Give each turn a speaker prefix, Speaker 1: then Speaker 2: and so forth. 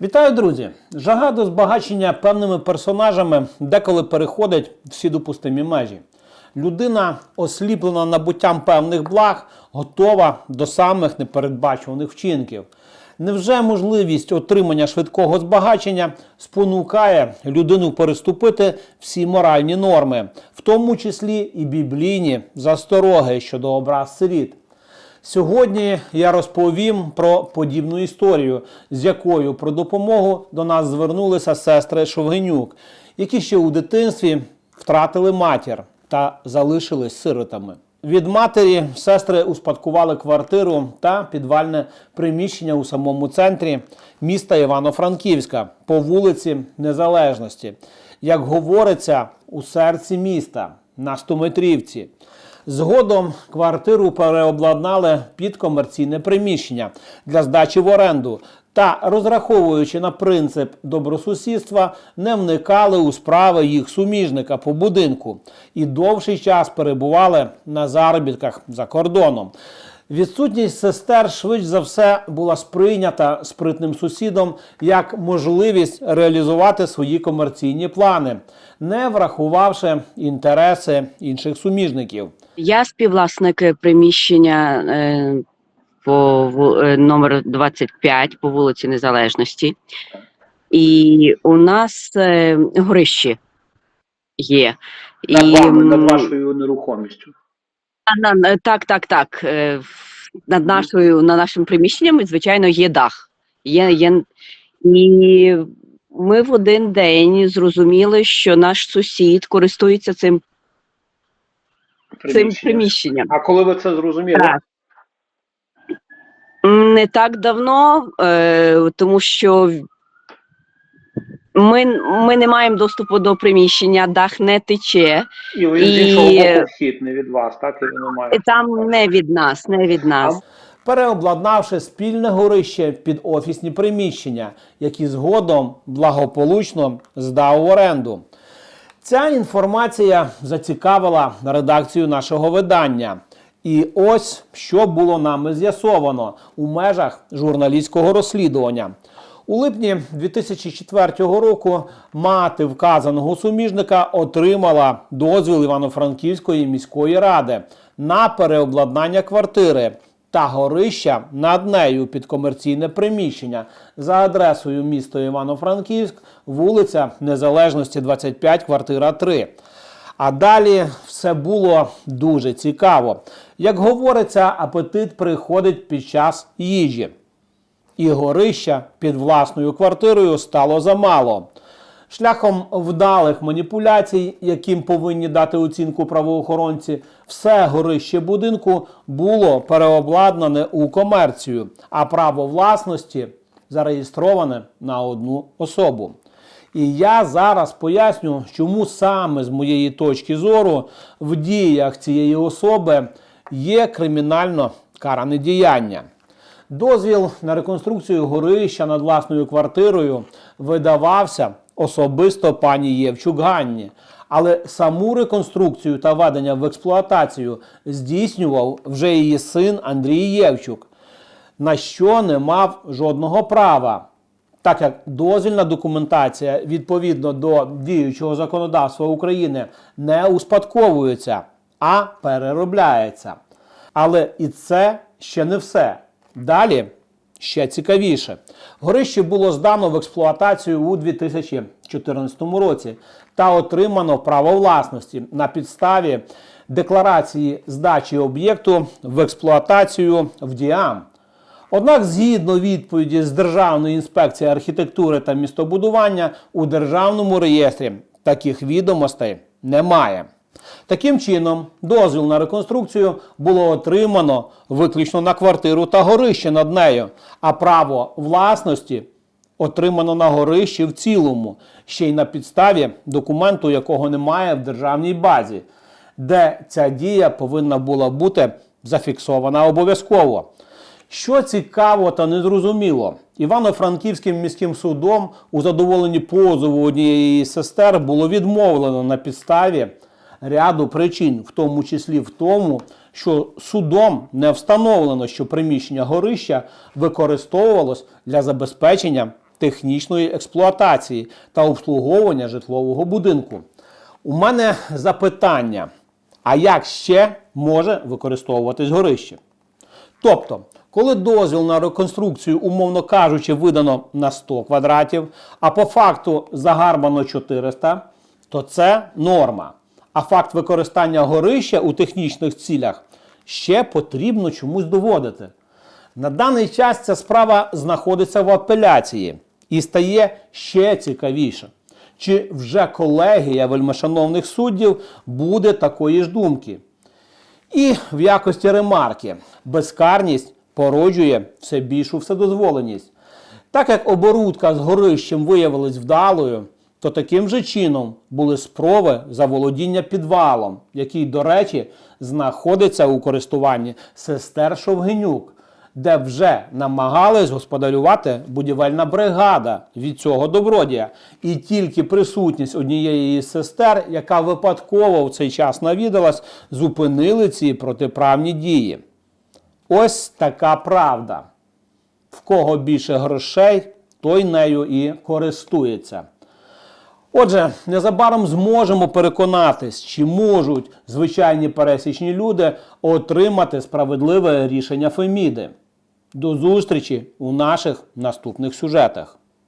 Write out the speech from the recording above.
Speaker 1: Вітаю, друзі! Жага до збагачення певними персонажами деколи переходить всі допустимі межі. Людина, осліплена набуттям певних благ, готова до самих непередбачуваних вчинків. Невже можливість отримання швидкого збагачення спонукає людину переступити всі моральні норми, в тому числі і біблійні застороги щодо образ сиріт? Сьогодні я розповім про подібну історію, з якою про допомогу до нас звернулися сестри Шовгенюк, які ще у дитинстві втратили матір та залишились сиротами. Від матері сестри успадкували квартиру та підвальне приміщення у самому центрі міста Івано-Франківська по вулиці Незалежності, як говориться, у серці міста на Стометрівці. Згодом квартиру переобладнали під комерційне приміщення для здачі в оренду та, розраховуючи на принцип добросусідства, не вникали у справи їх суміжника по будинку і довший час перебували на заробітках за кордоном. Відсутність сестер швидше за все була сприйнята спритним сусідом як можливість реалізувати свої комерційні плани, не врахувавши інтереси інших суміжників.
Speaker 2: Я співвласник приміщення е, по е, номер 25 по вулиці Незалежності. І у нас е, горище є.
Speaker 1: Над вами, над вашою нерухомістю.
Speaker 2: а, на- так, так, так. е, Над нашою, над нашим приміщенням, звичайно, є дах. Є, є, і ми в один день зрозуміли, що наш сусід користується цим, цим приміщенням.
Speaker 1: А коли ви це зрозуміли?
Speaker 2: Так. Не так давно, е, тому що ми, ми не маємо доступу до приміщення, дах не тече,
Speaker 1: І ви
Speaker 2: з іншого боку
Speaker 1: вхід не від вас, так? І не
Speaker 2: і там не від нас, не від нас.
Speaker 1: переобладнавши спільне горище під офісні приміщення, які згодом благополучно здав в оренду. Ця інформація зацікавила редакцію нашого видання. І ось що було нами з'ясовано у межах журналістського розслідування. У липні 2004 року мати вказаного суміжника отримала дозвіл Івано-Франківської міської ради на переобладнання квартири та горища над нею під комерційне приміщення за адресою місто Івано-Франківськ, вулиця Незалежності 25, квартира 3. А далі все було дуже цікаво. Як говориться, апетит приходить під час їжі. І горища під власною квартирою стало замало. Шляхом вдалих маніпуляцій, яким повинні дати оцінку правоохоронці, все горище будинку було переобладнане у комерцію, а право власності зареєстроване на одну особу. І я зараз поясню, чому саме з моєї точки зору в діях цієї особи є кримінально каране діяння. Дозвіл на реконструкцію горища над власною квартирою видавався особисто пані Євчук Ганні. Але саму реконструкцію та введення в експлуатацію здійснював вже її син Андрій Євчук, на що не мав жодного права, так як дозвільна документація відповідно до діючого законодавства України не успадковується, а переробляється. Але і це ще не все. Далі ще цікавіше. Горище було здано в експлуатацію у 2014 році та отримано право власності на підставі декларації здачі об'єкту в експлуатацію в ДІАМ. Однак, згідно відповіді з Державної інспекції архітектури та містобудування, у державному реєстрі таких відомостей немає. Таким чином, дозвіл на реконструкцію було отримано виключно на квартиру та горище над нею, а право власності отримано на горищі в цілому, ще й на підставі документу, якого немає в державній базі, де ця дія повинна була бути зафіксована обов'язково. Що цікаво та незрозуміло, Івано-Франківським міським судом у задоволенні позову однієї із сестер було відмовлено на підставі ряду причин, в тому числі в тому, що судом не встановлено, що приміщення горища використовувалось для забезпечення технічної експлуатації та обслуговування житлового будинку. У мене запитання: а як ще може використовуватись горище? Тобто, коли дозвіл на реконструкцію, умовно кажучи, видано на 100 квадратів, а по факту загарбано 400, то це норма. А факт використання горища у технічних цілях ще потрібно чомусь доводити. На даний час ця справа знаходиться в апеляції і стає ще цікавіше. Чи вже колегія вельмишановних суддів буде такої ж думки? І в якості ремарки, безкарність породжує все більшу вседозволеність. Так як оборудка з горищем виявилась вдалою, то таким же чином були спроби заволодіння підвалом, який, до речі, знаходиться у користуванні сестер Шовгенюк, де вже намагались господарювати будівельна бригада від цього добродія. І тільки присутність однієї із сестер, яка випадково в цей час навідалась, зупинили ці протиправні дії. Ось така правда. В кого більше грошей, той нею і користується. Отже, незабаром зможемо переконатись, чи можуть звичайні пересічні люди отримати справедливе рішення Феміди. До зустрічі у наших наступних сюжетах.